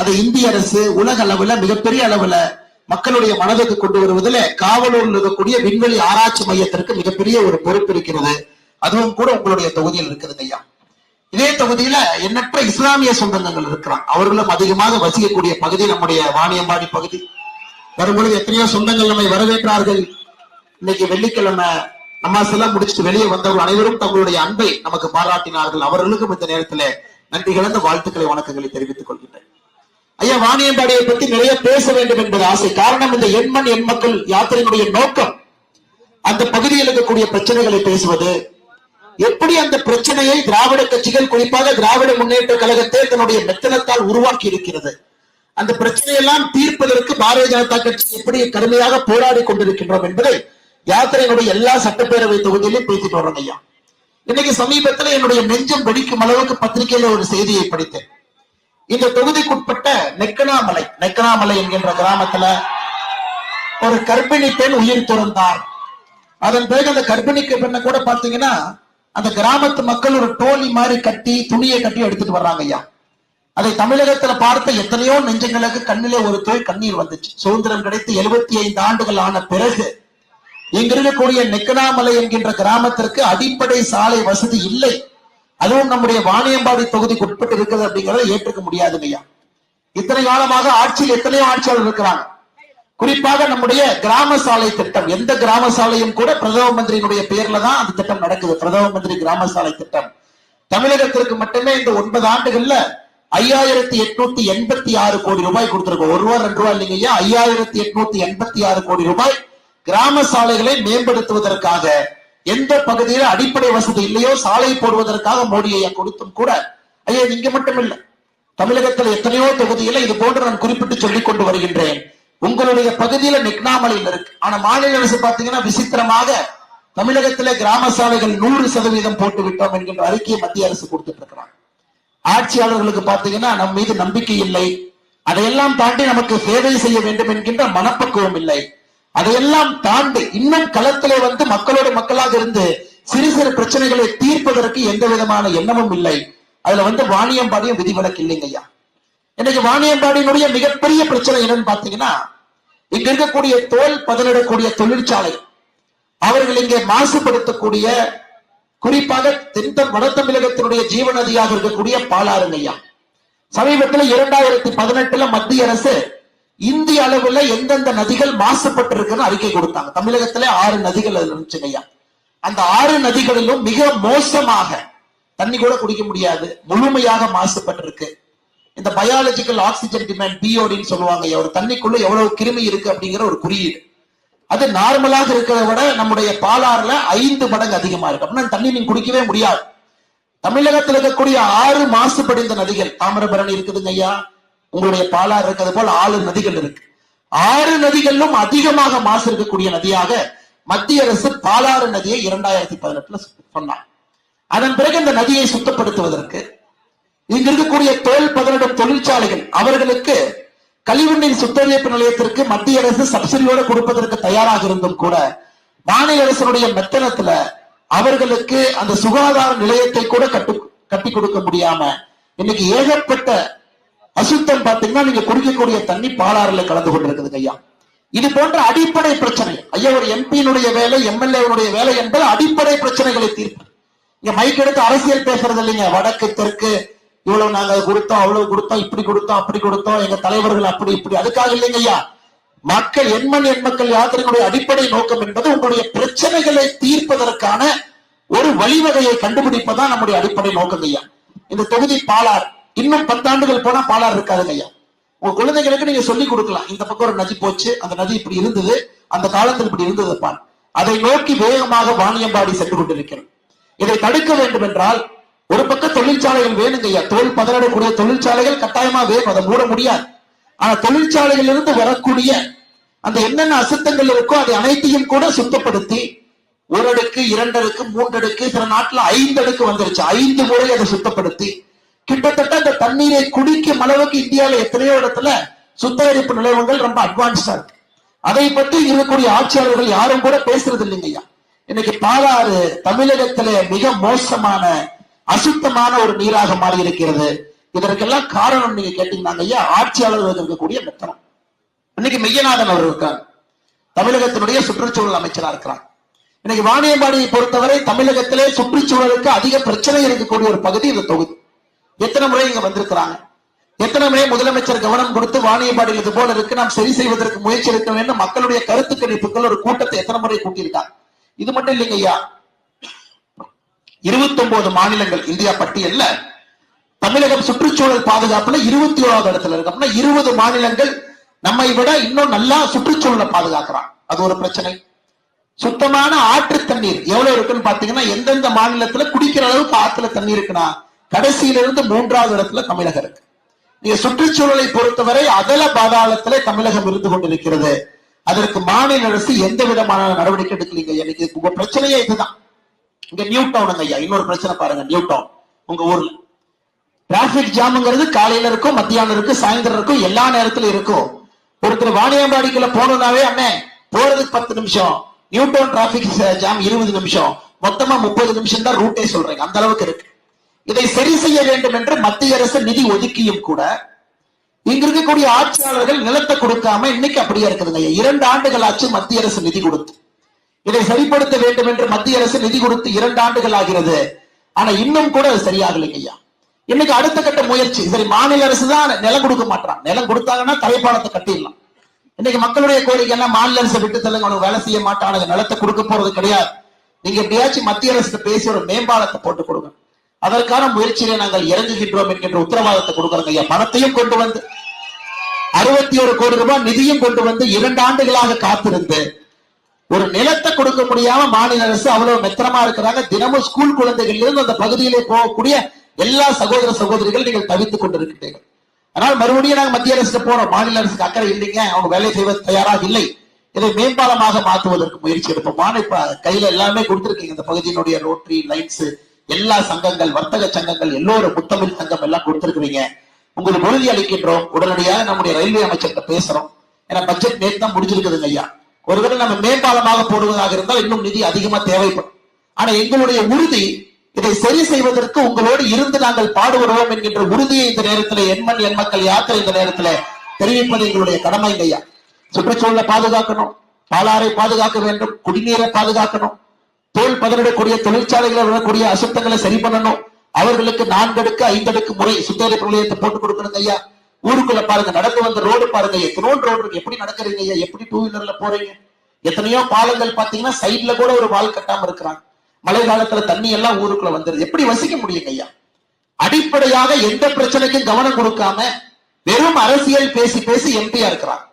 அதை இந்திய அரசு உலக அளவுல மிகப்பெரிய அளவுல மக்களுடைய மனதுக்கு கொண்டு வருவதில் காவலூரில் இருக்கக்கூடிய விண்வெளி ஆராய்ச்சி மையத்திற்கு மிகப்பெரிய ஒரு பொறுப்பு இருக்கிறது. அதுவும் கூட உங்களுடைய தொகுதியில் இருக்குதுங்க ஐயா. இதே தொகுதியில எண்ணற்ற இஸ்லாமிய சொந்தங்கள் இருக்கிறான் அவர்களும் அதிகமாக வசிக்கக்கூடிய பகுதி நம்முடைய வாணியம்பாடி பகுதி. வரும்பொழுது எத்தனையோ சொந்தங்கள் நம்மை வரவேற்றார்கள். இன்னைக்கு வெள்ளிக்கிழமை நமாஸ் எல்லாம் முடிச்சுட்டு வெளியே வந்தவர்கள் அனைவரும் தங்களுடைய அன்பை நமக்கு பாராட்டினார்கள். அவர்களுக்கும் இந்த நேரத்துல நன்றி கலந்த வாழ்த்துக்களை வணக்கங்களை தெரிவித்துக் கொள்கின்றேன். ஐயா வாணியம்பாடியை பத்தி நிறைய பேச வேண்டும் என்பது ஆசை. காரணம் இந்த எண்மண் எண் மக்கள் யாத்திரையினுடைய நோக்கம். அந்த பகுதியில் இருக்கக்கூடிய பிரச்சனைகளை பேசுவது. எப்படி அந்த பிரச்சனையை திராவிட கட்சிகள் குறிப்பாக திராவிட முன்னேற்ற கழகத்தை தன்னுடைய மெத்தனத்தால் உருவாக்கி இருக்கிறது. அந்த பிரச்சனையெல்லாம் தீர்ப்பதற்கு பாரதிய ஜனதா கட்சி எப்படி கடுமையாக போராடி கொண்டிருக்கின்றோம் என்பதை யாத்திரையினுடைய எல்லா சட்டப்பேரவை தொகுதியிலையும் பேசிட்டு வர்றோம் ஐயா. இன்னைக்கு சமீபத்துல என்னுடைய நெஞ்சம் வெடிக்கும் அளவுக்கு பத்திரிகையில ஒரு செய்தியை படித்தேன். இந்த தொகுதிக்குட்பட்ட நெக்கனாமலை நெக்கனாமலை என்கின்ற கிராமத்துல ஒரு கர்ப்பிணி பெண் உயிர் துறந்தார். அதன் பிறகு அந்த கர்ப்பிணிக்கு பெண்ணை கூட பாத்தீங்கன்னா அந்த கிராமத்து மக்கள் ஒரு டோலி மாதிரி கட்டி துணியை கட்டி எடுத்துட்டு வர்றாங்க ஐயா. அதை தமிழகத்துல பார்த்த எத்தனையோ நெஞ்சங்களுக்கு கண்ணிலே ஒரு தோய் கண்ணீர் வந்துச்சு. சுதந்திரம் கிடைத்து எழுபத்தி ஐந்து ஆண்டுகள் ஆன பிறகு இங்க இருக்கக்கூடிய நெக்கனாமலை என்கின்ற கிராமத்திற்கு அடிப்படை சாலை வசதி இல்லை. அதுவும் நம்முடைய வாணியம்பாடி தொகுதிக்கு உட்பட்டு இருக்கிறது அப்படிங்கறத ஏற்றுக்க முடியாது ஐயா. இத்தனை காலமாக ஆட்சியில் எத்தனையோ ஆட்சியாளர் இருக்கிறாங்க. குறிப்பாக நம்முடைய கிராம சாலை திட்டம் எந்த கிராம சாலையும் கூட பிரதம மந்திரியினுடைய பெயர்ல தான் அந்த திட்டம் நடக்குது. பிரதம மந்திரி கிராம சாலை திட்டம். தமிழகத்திற்கு மட்டுமே இந்த ஒன்பது ஆண்டுகள்ல ஐயாயிரத்தி எட்நூத்தி எண்பத்தி ஆறு கோடி ரூபாய் கொடுத்திருக்கோம். ஒரு ரூபாய் ரெண்டு ரூபாய் இல்லைங்க ஐயா. ஐயாயிரத்தி எட்நூத்தி எண்பத்தி ஆறு கோடி ரூபாய் கிராம சாலைகளை மேம்படுத்துவதற்காக எந்த பகுதியில அடிப்படை வசதி இல்லையோ சாலை போடுவதற்காக மோடி ஐயா கொடுத்தும் கூட ஐயா இது இங்க மட்டும் இல்ல. தமிழகத்தில் எத்தனையோ தொகுதியில இது போன்று நான் குறிப்பிட்டு சொல்லிக் கொண்டு வருகின்றேன். உங்களுடைய பகுதியில நிக்னாமலையில் இருக்கு. ஆனா மாநில அரசு பாத்தீங்கன்னா விசித்திரமாக தமிழகத்தில கிராம சாலைகள் நூறு சதவீதம் போட்டு விட்டோம் என்கின்ற அறிக்கையை மத்திய அரசு கொடுத்துட்டு இருக்கிறாங்க. ஆட்சியாளர்களுக்கு பாத்தீங்கன்னா நம் மீது நம்பிக்கை இல்லை. அதையெல்லாம் தாண்டி நமக்கு சேவை செய்ய வேண்டும் என்கின்ற மனப்பக்குவம் இல்லை. அதையெல்லாம் தாண்டி இன்னும் களத்திலே வந்து மக்களோட மக்களாக இருந்து சிறு சிறு பிரச்சனைகளை தீர்ப்பதற்கு எந்த விதமான எண்ணமும் இல்லை. அதுல வந்து வாணியம்பாடியும் விதிவிலக்கு இல்லைங்க ஐயா. இன்னைக்கு வாணியம்பாடியினுடைய மிகப்பெரிய பிரச்சனை என்னன்னு பாத்தீங்கன்னா இங்க இருக்கக்கூடிய தோல் பதனிடக்கூடிய தொழிற்சாலை அவர்கள் இங்கே மாசுபடுத்தக்கூடிய குறிப்பாக தென் வட தமிழகத்தினுடைய ஜீவநதியாக இருக்கக்கூடிய பாலாறுங்க ஐயா. சமீபத்தில் இரண்டாயிரத்தி பதினெட்டுல மத்திய அரசு இந்திய அளவுல எந்தெந்த நதிகள் மாசுபட்டிருக்குன்னு அறிக்கை கொடுத்தாங்க. தமிழகத்திலே ஆறு நதிகள் அதுல இருந்துச்சுங்க ஐயா. அந்த ஆறு நதிகளிலும் மிக மோசமாக தண்ணி கூட குடிக்க முடியாது. முழுமையாக மாசுபட்டிருக்கு. இந்த பயாலஜிக்கல் ஆக்சிஜன் டிமாண்ட் பிஓடின்னு சொல்லுவாங்க ஐயா. ஒரு தண்ணிக்குள்ள எவ்வளவு கிருமி இருக்கு அப்படிங்கிற ஒரு குறியீடு. அது நார்மலாக இருக்கிறத விட நம்முடைய பாலாறுல ஐந்து மடங்கு அதிகமா இருக்கு. அப்படின்னா தண்ணி நீங்க குடிக்கவே முடியாது. தமிழகத்தில் இருக்கக்கூடிய ஆறு மாசுபடிந்த நதிகள் தாமிரபரணி இருக்குதுங்க ஐயா. உங்களுடைய பாலாறு இருக்கிறது போல் ஆறு நதிகள் இருக்கு. ஆறு நதிகளிலும் அதிகமாக மாசு இருக்கக்கூடிய நதியாக மத்திய அரசு பாலாறு நதியை இரண்டாயிரத்தி பதினெட்டுல சொன்னார். அதன் பிறகு இந்த நதியை சுத்தப்படுத்துவதற்கு இங்க இருக்கக்கூடிய தொழில் பதனிடும் தொழிற்சாலைகள் அவர்களுக்கு கழிவுநீர் சுத்திகரிப்பு நிலையத்திற்கு மத்திய அரசு சப்சிடியோடு கொடுப்பதற்கு தயாராக இருந்தும் கூட மாநில அரசனுடைய மெத்தனத்துல அவர்களுக்கு அந்த சுகாதார நிலையத்தை கூட கட்டு கட்டி கொடுக்க முடியாம இன்னைக்கு ஏகப்பட்ட அசுத்தம் பாத்தீங்கன்னா நீங்க குடிக்கக்கூடிய தண்ணி பாலாறுல கலந்து கொண்டிருக்குது ஐயா. இது போன்ற அடிப்படை பிரச்சனை. ஐயா ஒரு எம்பியினுடைய வேலை எம்எல்ஏனுடைய வேலை என்பது அடிப்படை பிரச்சனைகளை தீர்ப்பு. இங்க மைக் எடுத்து அரசியல் பேசுறது இல்லைங்க. வடக்கு தெற்கு இவ்வளவு நாங்க கொடுத்தோம் அவ்வளவு கொடுத்தோம் இப்படி கொடுத்தோம் அப்படி கொடுத்தோம் எங்க தலைவர்கள் அப்படி இப்படி. அதுக்காக இல்லைங்க ஐயா. மக்கள் எண்மண் எண்மக்கள் யாத்திரையினுடைய அடிப்படை நோக்கம் என்பது உங்களுடைய பிரச்சனைகளை தீர்ப்பதற்கான ஒரு வழிவகையை கண்டுபிடிப்பதான் நம்முடைய அடிப்படை நோக்கம் ஐயா. இந்த தொகுதி பாலார் இன்னும் பத்தாண்டுகள் போனா பாலாறு இருக்காதுங்க ஐயா. உங்க குழந்தைகளுக்கு நீங்க சொல்லி கொடுக்கலாம். இந்த பக்கம் ஒரு நதி போச்சு அந்த நதி இப்படி இருந்தது அந்த காலத்தில் இப்படி இருந்தது பால் அதை நோக்கி வேகமாக வாணியம்பாடி சென்று கொண்டிருக்கிறது இதை தடுக்க வேண்டும் என்றால் ஒரு பக்கம் தொழிற்சாலைகள் வேணுங்க ஐயா. தோல் பதனிடக்கூடிய தொழிற்சாலைகள் கட்டாயமா வேணும் அதை மூட முடியாது. ஆனா தொழிற்சாலையில் இருந்து வரக்கூடிய அந்த என்னென்ன அசுத்தங்கள் இருக்கோ அதை அனைத்தையும் கூட சுத்தப்படுத்தி ஒரு அடுக்கு இரண்டு அடுக்கு மூன்று அடுக்கு சில நாட்டுல ஐந்து அடுக்கு வந்துருச்சு. ஐந்து முறை அதை சுத்தப்படுத்தி கிட்டத்தட்ட அந்த தண்ணீரை குடிக்கும் அளவுக்கு இந்தியாவில எத்தனையோ இடத்துல சுத்திகரிப்பு நிலையங்கள் ரொம்ப அட்வான்ஸ்டா இருக்கு. அதை பற்றி இருக்கக்கூடிய ஆட்சியாளர்கள் யாரும் கூட பேசுறது இல்லைங்கய்யா இன்னைக்கு பாலாறு தமிழகத்துல மிக மோசமான அசுத்தமான ஒரு நீராக மாறி இருக்கிறது இதற்கெல்லாம் காரணம் நீங்க கேட்டீங்கன்னா ஐயா ஆட்சியாளர்கள் இருக்கக்கூடிய மெத்தனம் இன்னைக்கு மெய்யநாதன் அவர் இருக்கார். தமிழகத்தினுடைய சுற்றுச்சூழல் அமைச்சரா இருக்கிறார். இன்னைக்கு வாணியம்பாடியை பொறுத்தவரை தமிழகத்திலே சுற்றுச்சூழலுக்கு அதிக பிரச்சனை இருக்கக்கூடிய ஒரு பகுதி இந்த தொகுதி. எத்தனை முறை இங்க வந்திருக்கிறாங்க? எத்தனை முறை முதலமைச்சர் கவனம் கொடுத்து வாணியம்பாடியில் இது போல இருக்கு நாம் சரி செய்வதற்கு முயற்சி எடுக்க வேண்டும் மக்களுடைய கருத்து கணிப்புகள் ஒரு கூட்டத்தை எத்தனை முறை கூட்டியிருக்காங்க? இது மட்டும் இல்லைங்க ஐயா. இருபத்தி ஒன்பது மாநிலங்கள் இந்தியா பட்டியல்ல தமிழகம் சுற்றுச்சூழல் பாதுகாப்புல இருபத்தி ஓராவது இடத்துல இருக்கு. அப்படின்னா இருபது மாநிலங்கள் நம்மை விட இன்னும் நல்லா சுற்றுச்சூழலை பாதுகாக்கிறான் அது ஒரு பிரச்சனை. சுத்தமான ஆற்று தண்ணீர் எவ்வளவு இருக்குன்னு பாத்தீங்கன்னா எந்தெந்த மாநிலத்துல குடிக்கிற அளவுக்கு ஆத்துல தண்ணி இருக்குன்னா கடைசியில இருந்து மூன்றாவது இடத்துல தமிழகம் இருக்கு. நீங்க சுற்றுச்சூழலை பொறுத்தவரை அதல பாதாளத்திலே தமிழகம் இருந்து கொண்டிருக்கிறது. அதற்கு மாநில அரசு எந்த விதமான நடவடிக்கை எடுக்கலீங்க? எனக்கு உங்க பிரச்சனையே இதுதான். இங்க நியூ டவுனுங்க ஐயா இன்னொரு பிரச்சனை பாருங்க நியூ டவுன் உங்க ஊர்ல. டிராபிக் ஜாம்ங்கிறது காலையில இருக்கும் மத்தியானம் இருக்கும் சாயந்தரம் இருக்கும் எல்லா நேரத்திலும் இருக்கும். ஒருத்தர் வாணியம்பாடிக்குள்ள போகணும்னாவே அண்ணே போறதுக்கு பத்து நிமிஷம். நியூ டவுன் டிராபிக் ஜாம் இருபது நிமிஷம். மொத்தமா முப்பது நிமிஷம் தான் ரூட்டே சொல்றீங்க. அந்த அளவுக்கு இருக்கு. இதை சரி செய்ய வேண்டும் என்று மத்திய அரசு நிதி ஒதுக்கியும் கூட இங்க இருக்கக்கூடிய ஆட்சியாளர்கள் நிலத்தை கொடுக்காம இன்னைக்கு அப்படியே இருக்குதுங்க. இரண்டு ஆண்டுகள் ஆச்சு மத்திய அரசு நிதி கொடுத்து. இதை சரிப்படுத்த வேண்டும் என்று மத்திய அரசு நிதி கொடுத்து இரண்டு ஆண்டுகள் ஆகிறது. ஆனா இன்னும் கூட அது சரியாகலைங்க ஐயா. இன்னைக்கு அடுத்த கட்ட முயற்சி சரி மாநில அரசு தான் நிலம் கொடுக்க மாட்டான் நிலம் கொடுத்தாங்கன்னா தலைப்பாலத்தை கட்டிடலாம். இன்னைக்கு மக்களுடைய கோரிக்கை எல்லாம் மாநில அரசை விட்டு தள்ளுங்க அவனுக்கு வேலை செய்ய மாட்டானுங்க நிலத்தை கொடுக்க போறது கிடையாது. நீங்க எப்படியாச்சும் மத்திய அரசு பேசி ஒரு மேம்பாலத்தை போட்டு கொடுங்க. அதற்கான முயற்சியிலே நாங்கள் இறங்குகின்றோம் என்கின்ற உத்தரவாதத்தை கொடுக்கிறோங்க ஐயா. பணத்தையும் கொண்டு வந்து அறுபத்தி ஒரு கோடி ரூபாய் நிதியும் கொண்டு வந்து இரண்டு ஆண்டுகளாக காத்திருந்து ஒரு நிலத்தை கொடுக்க முடியாம மாநில அரசு அவ்வளவு மெத்தனமா இருக்கிறாங்க. தினமும் ஸ்கூல் குழந்தைகள் இருந்து அந்த பகுதியிலே போகக்கூடிய எல்லா சகோதர சகோதரிகள் நீங்கள் தவித்துக் கொண்டிருக்கிறீர்கள். ஆனால் மறுபடியும் நாங்க மத்திய அரசு போறோம். மாநில அரசுக்கு அக்கறை இல்லைங்க. அவங்க வேலை செய்வது தயாராக இல்லை. இதை மேம்பாலமாக மாற்றுவதற்கு முயற்சி எடுப்போம். மாநில கையில எல்லாமே கொடுத்துருக்கீங்க. இந்த பகுதியினுடைய ரோட்டரி லைன்ஸ் எல்லா சங்கங்கள் வர்த்தக சங்கங்கள் எல்லோரும் முத்தமிழ் சங்கம் எல்லாம் கொடுத்திருக்கிறீங்க. உங்களுக்கு உறுதி அளிக்கின்றோம். உடனடியாக நம்முடைய ரயில்வே அமைச்சர்கிட்ட பேசுறோம். ஏன்னா பட்ஜெட் நேற்று தான் முடிஞ்சிருக்குதுங்க ஐயா. ஒருவேளை நம்ம மேம்பாலமாக போடுவதாக இருந்தால் இன்னும் நிதி அதிகமா தேவைப்படும். ஆனா எங்களுடைய உறுதி இதை சரி செய்வதற்கு உங்களோடு இருந்து நாங்கள் பாடுபடுவோம் என்கின்ற உறுதியை இந்த நேரத்தில் எண்மண் எண் மக்கள் யாத்திரை இந்த நேரத்தில் தெரிவிப்பது எங்களுடைய கடமை ஐயா. சுற்றுச்சூழலை பாதுகாக்கணும். பாலாரை பாதுகாக்க வேண்டும். குடிநீரை பாதுகாக்கணும். தோல் பதனிடக்கூடிய தொழிற்சாலைகளை விடக்கூடிய அசுத்தங்களை சரி பண்ணணும். அவர்களுக்கு நான்கு அடுக்கு ஐந்தடுக்கு முறை சுத்திகரிப்பு நிலையத்தை போட்டு கொடுக்கணுங்க ஐயா. ஊருக்குள்ள பாருங்க நடந்து வந்த ரோடு பாருங்க எத்தனோ ரோடு எப்படி நடக்கிறீங்க ஐயா? எப்படி டூ வீலர்ல போறீங்க? எத்தனையோ பாலங்கள் பாத்தீங்கன்னா சைட்ல கூட ஒரு வால் கட்டாம இருக்கிறாங்க. மழை காலத்துல தண்ணி எல்லாம் ஊருக்குள்ள வந்துருது. எப்படி வசிக்க முடியுங்க ஐயா? அடிப்படையாக எந்த பிரச்சனைக்கும் கவனம் கொடுக்காம வெறும் அரசியல் பேசி பேசி எம்பியா இருக்கிறாங்க.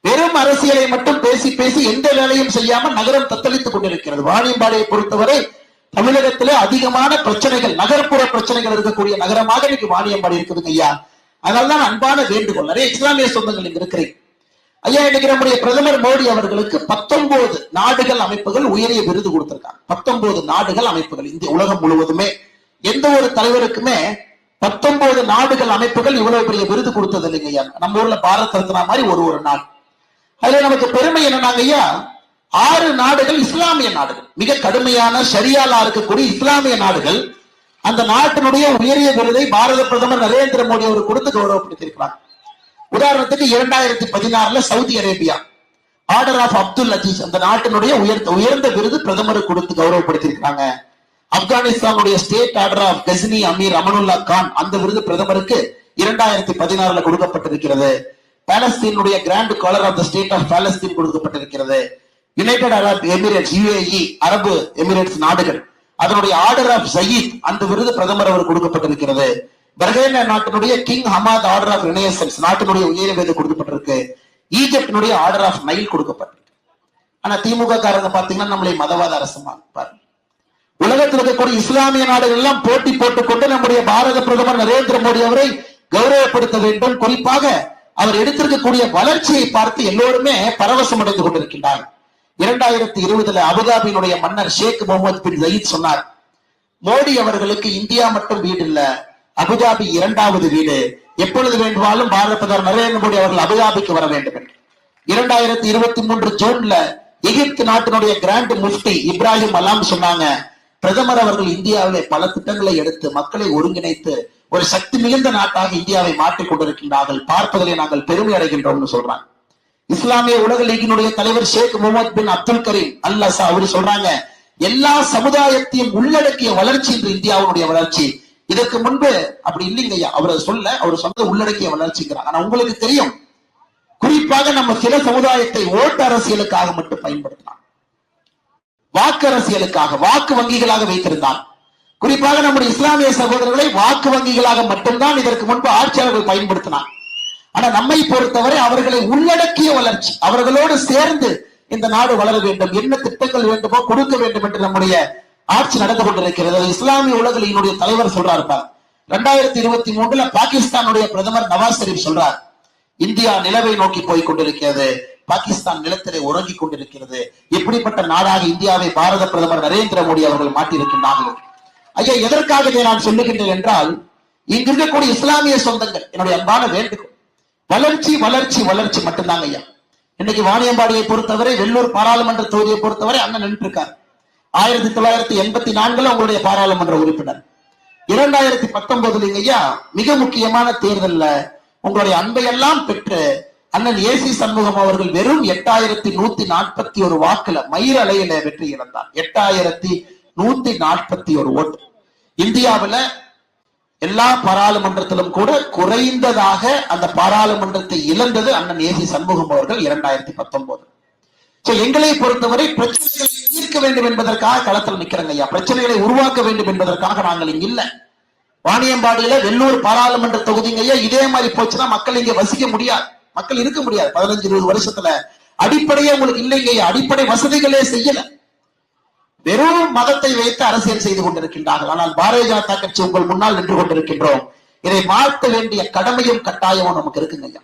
வெறும் அரசியலை மட்டும் பேசி பேசி எந்த வேலையும் செய்யாம நகரம் தத்தளித்துக் கொண்டிருக்கிறது. வாணியம்பாடியை பொறுத்தவரை தமிழகத்திலே அதிகமான பிரச்சனைகள் நகர்ப்புற பிரச்சனைகள் இருக்கக்கூடிய நகரமாக இன்னைக்கு வாணியம்பாடி இருக்குது ஐயா. அதனால்தான் அன்பான வேண்டுகோள். நிறைய இஸ்லாமிய சொந்தங்கள் இங்க இருக்கிறேன். ஐயா இன்னைக்கு நம்முடைய பிரதமர் மோடி அவர்களுக்கு பத்தொன்பது நாடுகள் அமைப்புகள் உயரிய விருது கொடுத்திருக்காங்க. பத்தொன்பது நாடுகள் அமைப்புகள் இந்திய உலகம் முழுவதுமே. எந்த ஒரு தலைவருக்குமே பத்தொன்பது நாடுகள் அமைப்புகள் இவ்வளவு பெரிய விருது கொடுத்தது இல்லைங்க ஐயா. நம்ம ஊர்ல பாரத் ரத்னா மாதிரி ஒரு ஒரு நாள் அதுல நமக்கு பெருமை என்னன்னாங்க ஐயா? ஆறு நாடுகள் இஸ்லாமிய நாடுகள். மிக கடுமையான சரியாலா இருக்கக்கூடிய இஸ்லாமிய நாடுகள். அந்த நாட்டினுடைய உயரிய விருதை பாரத பிரதமர் நரேந்திர மோடி அவர் கொடுத்து கௌரவப்படுத்தியிருக்கிறார். உதாரணத்துக்கு இரண்டாயிரத்தி பதினாறுல Saudi Arabia. Order of Abdul Aziz அந்த நாட்டினுடைய உயர்ந்த உயர்ந்த விருது பிரதமருக்கு கொடுத்து கௌரவப்படுத்தியிருக்கிறாங்க. ஆப்கானிஸ்தானுடைய ஸ்டேட் ஆர்டர் ஆஃப் கஸ்னி அமீர் அமனுல்லா கான் அந்த விருது பிரதமருக்கு இரண்டாயிரத்தி பதினாறுல கொடுக்கப்பட்டிருக்கிறது. பாலஸ்தீனுடைய grand collar of the state of Palestine கொடுக்கப்பட்டிருக்கிறது. யுனைடெட் அரப் எமிரேட்ஸ் யுஏஇ அரபு எமிரேட்ஸ் நாடுகள். அதனுடைய ஆர்டர் ஆஃப் சயீத் அந்த விருது பிரதமர் அவர் கொடுக்கப்பட்டிருக்கிறது. பர்கேனா நாட்டினுடைய king Hamad order of renaissance நாட்டினுடைய உயரிய விருது கொடுக்கப்பட்டிருக்கு. ஈஜிப்டினுடைய ஆர்டர் ஆஃப் நைல் கொடுக்கப்பட்டிருக்கு. ஆனா திமுக காரங்க பாத்தீங்கன்னா நம்மளை மதவாத அரசு பாருங்க. உலகத்தில் இருக்கக்கூடிய இஸ்லாமிய நாடுகள் எல்லாம் போட்டி போட்டுக்கொண்டு நம்முடைய பாரத பிரதமர் நரேந்திர மோடி அவரை கௌரவப்படுத்த வேண்டும். குறிப்பாக அவர் எடுத்திருக்கக்கூடிய வளர்ச்சியை பார்த்து எல்லோருமே பரவசம் அடைந்து கொண்டிருக்கின்றார் இரண்டாயிரத்தி இருபதுல அபுதாபியினுடைய மன்னர் ஷேக் முகமது பின் ஜயீத் சொன்னார் மோடி அவர்களுக்கு இந்தியா மட்டும் வீடு இல்ல அபுதாபி இரண்டாவது வீடு. எப்பொழுது வேண்டுமாலும் பாரத பிரதமர் நரேந்திர மோடி அவர்கள் அபுதாபிக்கு வர வேண்டும் என்று. இரண்டாயிரத்தி இருபத்தி மூன்று ஜூன்ல எகிப்து நாட்டினுடைய கிராண்ட் முஃப்டி இப்ராஹிம் அலாம் சொன்னாங்க பிரதமர் அவர்கள் இந்தியாவிலே பல திட்டங்களை எடுத்து மக்களை ஒருங்கிணைத்து ஒரு சக்தி மிகுந்த நாட்டாக இந்தியாவை மாற்றிக் கொண்டிருக்கின்றார்கள். பார்ப்பதிலே நாங்கள் பெருமை அடைகின்றோம்னு சொல்றாங்க. இஸ்லாமிய உலக லீகினுடைய தலைவர் ஷேக் முகமது பின் அப்துல் கரீம் அல்லசா அவரு சொல்றாங்க எல்லா சமுதாயத்தையும் உள்ளடக்கிய வளர்ச்சி என்று இந்தியாவுடைய வளர்ச்சி. இதற்கு முன்பு அப்படி இல்லைங்க ஐயா அவர் சொல்ல அவர் சொந்த உள்ளடக்கிய வளர்ச்சிங்கிறார். ஆனா உங்களுக்கு தெரியும் குறிப்பாக நம்ம சில சமுதாயத்தை ஓட்டு அரசியலுக்காக மட்டும் பயன்படுத்தலாம் வாக்கு அரசியலுக்காக வாக்கு வங்கிகளாக வைத்திருந்தார். குறிப்பாக நம்முடைய இஸ்லாமிய சகோதரர்களை வாக்கு வங்கிகளாக மட்டும்தான் இதற்கு முன்பு ஆட்சியாளர்கள் பயன்படுத்தினார். ஆனா நம்மை பொறுத்தவரை அவர்களை உள்ளடக்கிய வளர்ச்சி அவர்களோடு சேர்ந்து இந்த நாடு வளர வேண்டும் என்ன திட்டங்கள் வேண்டுமோ கொடுக்க வேண்டும் என்று நம்முடைய ஆட்சி நடந்து கொண்டிருக்கிறது. இஸ்லாமிய உலகினுடைய தலைவர் சொல்றாரு ரெண்டாயிரத்தி இருபத்தி மூன்றுல பாகிஸ்தானுடைய பிரதமர் நவாஸ் ஷெரீப் சொல்றார் இந்தியா நிலவை நோக்கி போய் கொண்டிருக்கிறது பாகிஸ்தான் நிலத்திலே உறங்கிக் கொண்டிருக்கிறது. இப்படிப்பட்ட நாடாக இந்தியாவை பாரத பிரதமர் நரேந்திர மோடி அவர்கள் மாட்டியிருக்கின்றார்கள் ஐயா எதற்காக இதை நான் சொல்லுகின்றேன் என்றால் இங்கு இருக்கக்கூடிய இஸ்லாமிய சொந்தங்கள் என்னுடைய அன்பான வேண்டுகோள். வளர்ச்சி வளர்ச்சி வளர்ச்சி மட்டும்தாங்க ஐயா. இன்னைக்கு வாணியம்பாடியை பொறுத்தவரை வெள்ளூர் பாராளுமன்ற தொகுதியை பொறுத்தவரை அண்ணன் நின்று இருக்கார் ஆயிரத்தி தொள்ளாயிரத்தி எண்பத்தி நான்குல உங்களுடைய பாராளுமன்ற உறுப்பினர். இரண்டாயிரத்தி பத்தொன்பதுல ஐயா மிக முக்கியமான தேர்தல்ல உங்களுடைய அன்பையெல்லாம் பெற்று அண்ணன் ஏசி சண்முகம் அவர்கள் வெறும் எட்டாயிரத்தி நூத்தி நாற்பத்தி ஒரு வாக்குல மயிரலையில வெற்றி இழந்தார். எட்டாயிரத்தி நூத்தி நாற்பத்தி ஒரு ஓட்டு. இந்தியாவுல எல்லா பாராளுமன்றத்திலும் கூட குறைந்ததாக அந்த பாராளுமன்றத்தை இழந்தது அண்ணன் ஏசி சண்முகம் அவர்கள் இரண்டாயிரத்தி பத்தொன்பது சோ எங்களை பொறுத்தவரை பிரச்சனைகளை தீர்க்க வேண்டும் என்பதற்காக களத்தில் நிக்கிறங்க ஐயா. பிரச்சனைகளை உருவாக்க வேண்டும் என்பதற்காக நாங்கள் இங்க இல்ல. வாணியம்பாடியில வெள்ளூர் பாராளுமன்ற தொகுதிங்க ஐயா இதே மாதிரி போச்சுன்னா மக்கள் இங்க வசிக்க முடியாது. மக்கள் இருக்க முடியாது. பதினஞ்சு இருபது வருஷத்துல அடிப்படையே உங்களுக்கு இல்லைங்க அடிப்படை வசதிகளே செய்யல. வெறும் மதத்தை வைத்து அரசியல் செய்து கொண்டிருக்கின்றார்கள். ஆனால் பாரதிய ஜனதா கட்சி உங்கள் முன்னால் நின்று கொண்டிருக்கின்றோம். இதை மாற்ற வேண்டிய கடமையும் கட்டாயமும் நமக்கு இருக்குங்க ஐயா